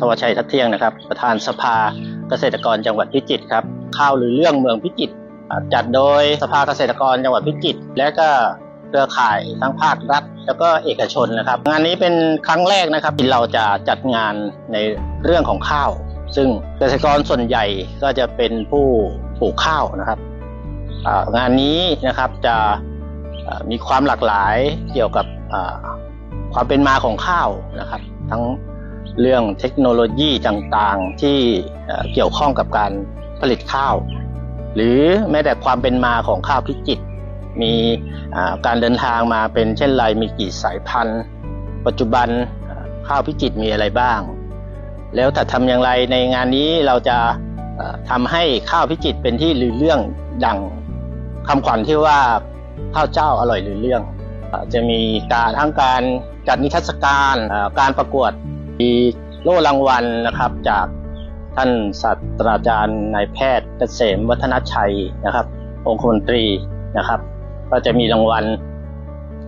ทวชัยทัดเที่ยงนะครับ ประธานสภาเกษตรกรจังหวัดพิจิตรครับข้าวหรือเรื่องเมืองพิจิตรจัดโดยสภาเกษตรกรจังหวัดพิจิตรและก็เครือข่ายทั้งภาครัฐ แล้วก็เอกชนนะครับ งานนี้เป็นครั้งแรกนะครับที่เราจะจัดงานในเรื่องของข้าว ซึ่งเกษตรกรส่วนใหญ่ก็จะเป็นผู้ปลูกข้าวนะครับงานนี้นะครับจะมีความหลากหลายเกี่ยวกับความเป็นมาของข้าวนะครับ ทั้ง เรื่องเทคโนโลยีต่างๆ ที่เกี่ยวข้องกับการผลิตข้าว หรือแม้แต่ความเป็นมาของข้าวพิจิตรมีการเดินทางมาเป็นเช่นไรมีกี่สายพันธุ์ ปัจจุบันข้าวพิจิตรมีอะไรบ้าง แล้วแต่ทำอย่างไรในงานนี้เราจะทำให้ข้าวพิจิตรเป็นที่ลือเรื่องดังคำขวัญที่ว่าข้าวเจ้าอร่อยลือเรื่อง จะมีการทั้งการจัดนิทรรศการการประกวด มีโล่รางวัลนะครับจากท่านศาสตราจารย์นายแพทย์เกษมวัฒนชัยนะครับ องคมนตรีนะครับ ก็จะมีรางวัล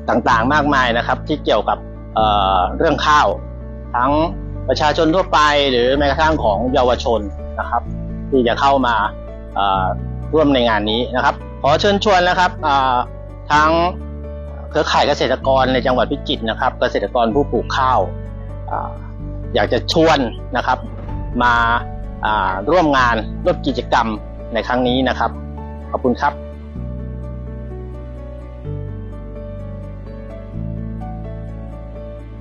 ต่างๆมากมายนะครับ ที่เกี่ยวกับเเรื่องข้าว ทั้งประชาชนทั่วไปหรือแม้กระทั่งของเยาวชนนะครับ ที่จะเข้ามาร่วมในงานนี้นะครับ ขอเชิญชวนนะครับทั้งเครือข่ายเกษตรกรในจังหวัดพิจิตรนะครับ เกษตรกรผู้ปลูกข้าว อยากจะชวนนะครับมาอ่าร่วมงานร่วมกิจกรรมในครั้งนี้นะครับ ขอบคุณครับ